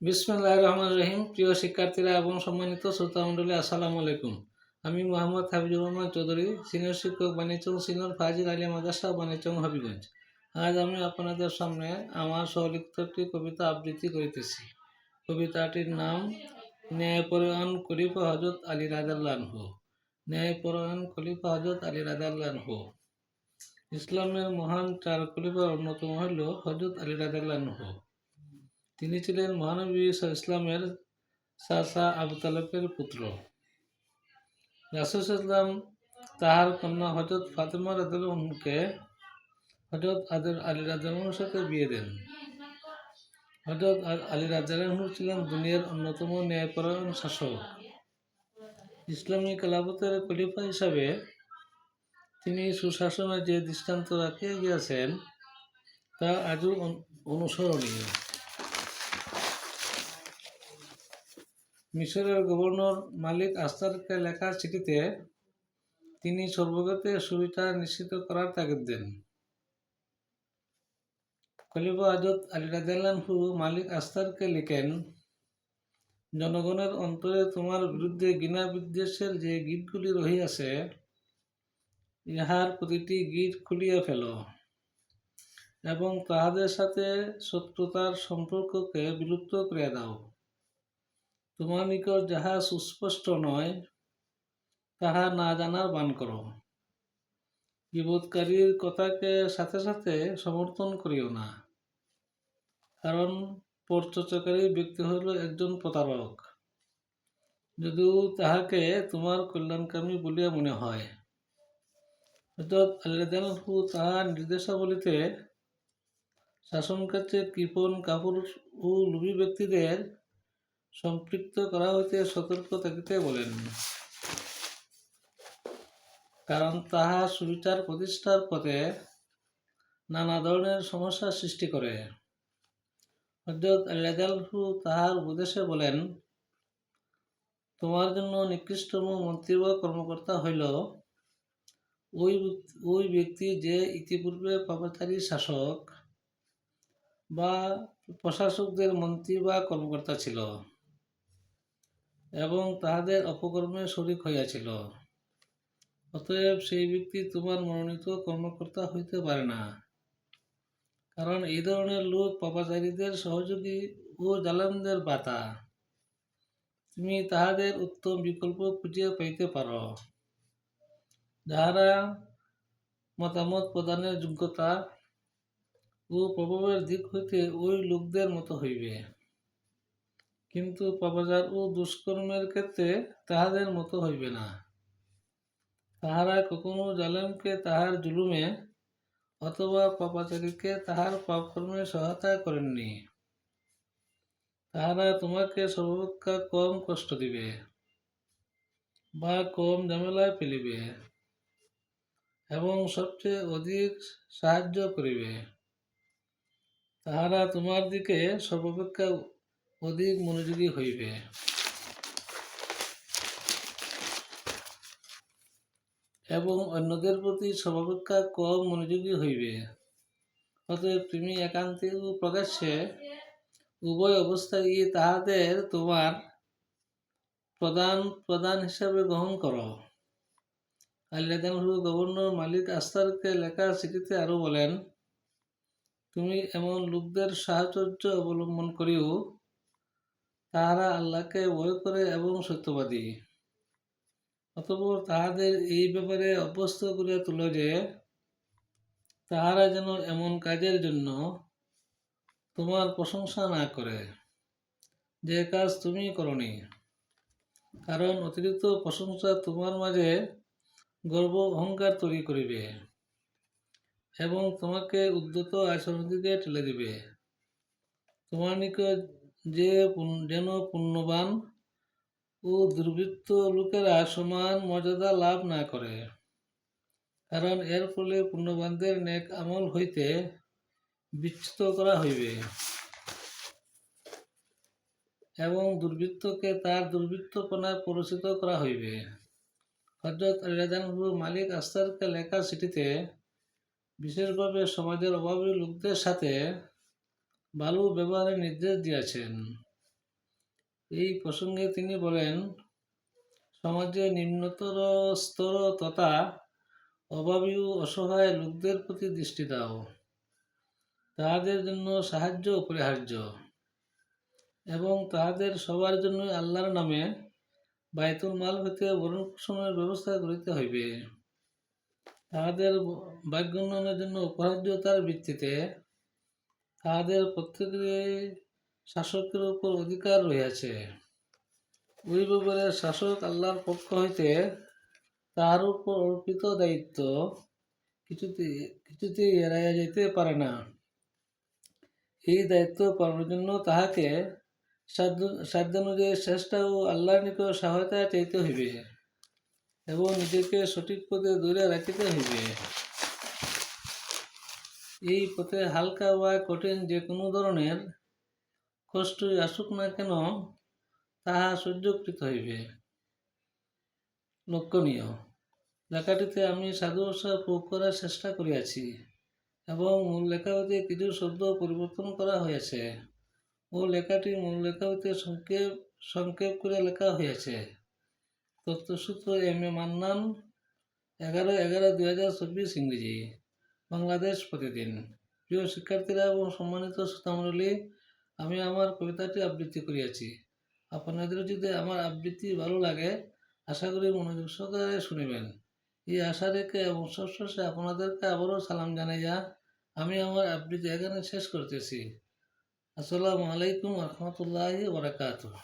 বিসমুল্লাহ রহমান রহিম। প্রিয় শিক্ষার্থীরা এবং সম্মানিত শ্রোতা মণ্ডলী, আসসালামু আলাইকুম। আমি মোহাম্মদ হাবিজুর রহমান চৌধুরী, সিনিয়র শিক্ষক বাণিজ্য সিনিয়র ফাজিল আলিয়া মাদ্রাসা বাণিজ্য হবিগঞ্জ। আজ আমি আপনাদের সামনে আমার স্বলিখিত একটি কবিতা আবৃত্তি করিতেছি। কবিতাটির নাম ন্যায়পরায়ণ খলিফা হজরত আলী রাজাল্লাহু ন্যায়পরায়ণ খলিফা হজরত আলী রাজাল্লাহু ইসলামের মহান চার খলিফার অন্যতম হইল হজরত আলী রাজাল্লাহু তিনি ছিলেন মহানবী ইসলামের চাচা আবু তালেবের পুত্র। রাসুল তাহার কন্যা হজরত ফাতেমা রাজকে হজরত আদর আলী রাজানুর সাথে বিয়ে দেন। হজরত আলী রাজানহু ছিলেন দুনিয়ার অন্যতম ন্যায়পরায়ণ শাসক। ইসলামী খেলাফতের খলিফা হিসাবে তিনি সুশাসনের যে দৃষ্টান্ত রাখিয়া গিয়াছেন তা আজও অনু- অনুসরণীয়। মিশরের গভর্নর মালিক আস্তারকে লেখা চিঠিতে তিনি সর্বগতে সুবিধা নিশ্চিত করার তাগিদ দেন। খলিফা আজত আলী রাজু মালিক আস্তারকে লিখেন, জনগণের অন্তরে তোমার বিরুদ্ধে ঘৃণা বিদ্বেষের যে গীতগুলি রহিয়াছে, ইহার প্রতিটি গীত খুলিয়া ফেল এবং তাহাদের সাথে শত্রুতার সম্পর্ককে বিলুপ্ত করিয়া দাও। তোমার নিকট যাহা সুস্পষ্ট নয়, তাহা না জানার বান করো। বিবোধকারীর কথাকে সাথে সাথে সমর্থন করিও না, কারণ পরচর্চাকারী ব্যক্তি হইল একজন প্রতারক। যদিও তাহাকে তোমার কল্যাণকামী বলিয়া মনে হয় হজরত আল্লাহু তাহার নির্দেশাবলীতে শাসন কার্যে কৃপণ কাপুর ও লোভী ব্যক্তিদের সম্পৃক্ত করা হইতে সতর্ক থাকিতে বলেন। কারণ তাহা সুবিচার প্রতিষ্ঠার পথে নানা ধরনের সমস্যার সৃষ্টি করে। হজরত তাহার উপদেশে বলেন, তোমার জন্য নিকৃষ্টম মন্ত্রী বা কর্মকর্তা হইল ওই ওই ব্যক্তি যে ইতিপূর্বে পাপাচারী শাসক বা প্রশাসকদের মন্ত্রী বা কর্মকর্তা ছিল। এবং তাহাদের অপকর্মে শরিক হইয়াছিল। অতএব সেই ব্যক্তি তোমার মনোনীত কর্মকর্তা হইতে পারে না। কারণ এই ধরনের লোক পাপাচারীদের সহযোগী ও জালামদের বাতা। তুমি তাহাদের উত্তম বিকল্প খুঁজিয়া পাইতে পারো। যাহারা মতামত প্রদানের যোগ্যতা ও প্রভাবের দিক হইতে ওই লোকদের মতো হইবে। কিন্তু পাপাচার ও দুষ্কর্মের ক্ষেত্রে তাহাদের মতো হইবে না। তাহারা কখনো জালেমকে তাহার জুলুমে অথবা পাপাচারীকে তাহার পাপকর্মে সহায়তা করেননি। তাহারা তোমাকে সর্বাপেক্ষা কম কষ্ট দিবে বা কম ঝামেলায় ফেলিবে এবং সবচেয়ে অধিক সাহায্য করিবে। তাহারা তোমার দিকে সর্বাপেক্ষা অধিক মনোযোগী হইবে। এবং অন্যদের প্রতি সর্বাপেক্ষা কম মনোযোগী হইবে। অতএব তুমি একান্তে প্রকাশ্যে উভয় অবস্থায় তাহাদের তোমার প্রধান প্রধান হিসাবে গ্রহণ করো। আল্লাহ গভর্নর মালিক আস্তারকে লেখা চিঠিতে আরও বলেন, তুমি এমন লোকদের সাহচর্য অবলম্বন করিও তাহারা আল্লাহকে ভয় করে এবং সত্যবাদী। অতঃপর তাহাদের এই ব্যাপারে অভ্যস্ত করিয়া তুলো যে, তাহারা যেন এমন কাজের জন্য তোমার প্রশংসা না করে, যে কাজ তুমি করনি। কারণ অতিরিক্ত প্রশংসা তোমার মাঝে গর্ব অহংকার তৈরি করিবে এবং তোমাকে উদ্যত আচরণ দিকে ঠেলে দিবে। তোমার নিকট যে যেন পুণ্যবান ও দুর্বৃত্ত লোকেরা সমান মর্যাদা লাভ না করে। কারণ এর ফলে পুণ্যবানদের নেক আমল হইতে বিচ্যুত করা হইবে। এবং দুর্বৃত্তকে তার দুর্বৃত্তপনায় পরিচিত করা হইবে। হজরত আলিরাজানহু মালিক আস্তারকে লেখা চিঠিতে বিশেষভাবে সমাজের অভাবী লোকদের সাথে ভালো ব্যবহারের নির্দেশ দিয়েছেন। এই প্রসঙ্গে তিনি বলেন, সমাজে নিম্নতর স্তর তথা অভাবী অসহায় লোকদের প্রতি দৃষ্টি দাও। তাহাদের জন্য সাহায্য অপরিহার্য এবং তাহাদের সবার জন্য আল্লাহর নামে বাইতুল মাল হইতে ভরণ পোষণের ব্যবস্থা করিতে হইবে। তাহাদের ভাগ্যোন্নয়নের জন্য অপরাহ্যতার ভিত্তিতে তাহাদের প্রত্যেকের শাসকের উপর অধিকার রহিয়াছে। ওই ব্যাপারে শাসক আল্লাহর পক্ষ হইতে তাহার উপর অর্পিত দায়িত্ব কিছুতে কিছুতেই এড়াইয়া যাইতে পারে না। এই দায়িত্ব পালনের জন্য তাহাকে সাধ্য, সাধ্যানুযায়ী চেষ্টা ও আল্লাহর নিকট সহায়তা চাইতে হইবে এবং নিজেকে সঠিক পথে দূরে রাখিতে হইবে। এই পথে হালকা বা কঠিন যে কোনো ধরনের কষ্টই আসুক না কেন, তাহা সহ্য করিতে হইবে। লক্ষণীয়। লেখাটিতে আমি সাধু ভাষা প্রয়োগ করার চেষ্টা করিয়াছি এবং মূল লেখা হইতে কিছু শব্দ পরিবর্তন করা হয়েছে ও লেখাটি মূল লেখা হইতে সংক্ষেপ সংক্ষেপ করে লেখা হয়েছে তথ্যসূত্র এম এ মান্নান, এগারো এগারো দুই হাজার চব্বিশ ইংরেজি। বাংলাদেশ প্রতিদিন। প্রিয় শিক্ষার্থীরা এবং সম্মানিত শ্রোতামণ্ডলী, আমি আমার কবিতাটি আবৃত্তি করিয়াছি। আপনাদের যদি আমার আবৃত্তি ভালো লাগে, আশা করি মনোযোগ সহকারে শুনিবেন। এই আশা রেখে এবং সবশেষে আপনাদেরকে আবারও সালাম জানাইয়া আমি আমার আবৃত্তি এখানে শেষ করতেছি। আসসালামু আলাইকুম রহমতুল্লাহি বারাকাতুহ।